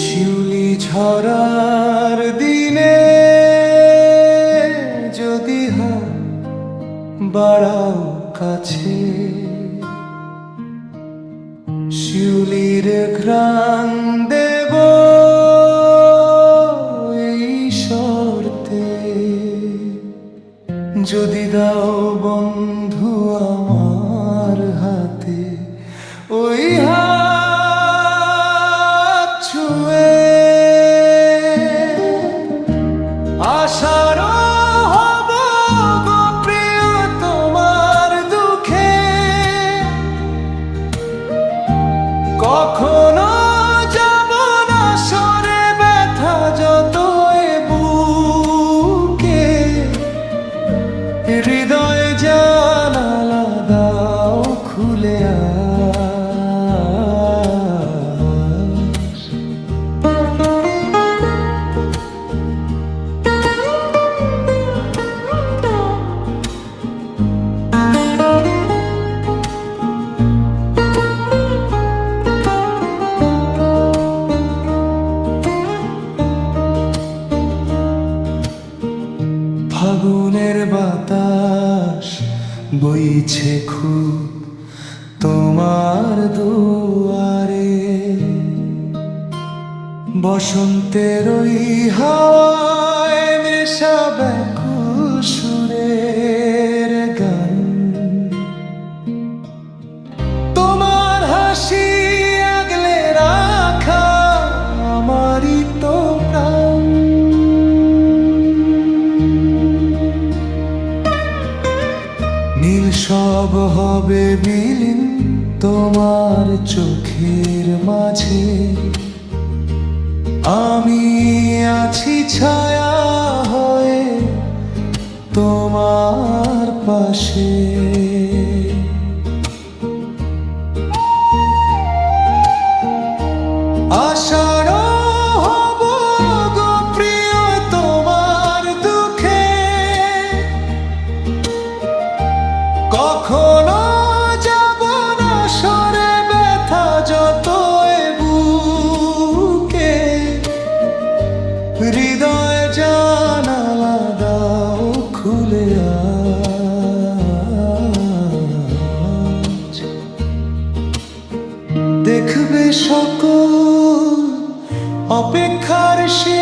শিউলি ঝরার দিনে যদি হাত বাড়াও কাছে। শিউলির ঘ্রাণ দেব এই শর্তে। যদি দাও বন্ধু আমার হাতে, ওই 아, 더 큰. ফাগুনের বাতাস বইছে খুব তোমার দুয়ারে। বসন্তের হাওয়ায় মেশা ব্যাকুল সব হবে বিলীন তোমার চোখের মাঝে। আমি আছি ছায়া হয়ে তোমার পাশে। আশা হৃদয় খুলে দেখবে সকল অপেক্ষার সে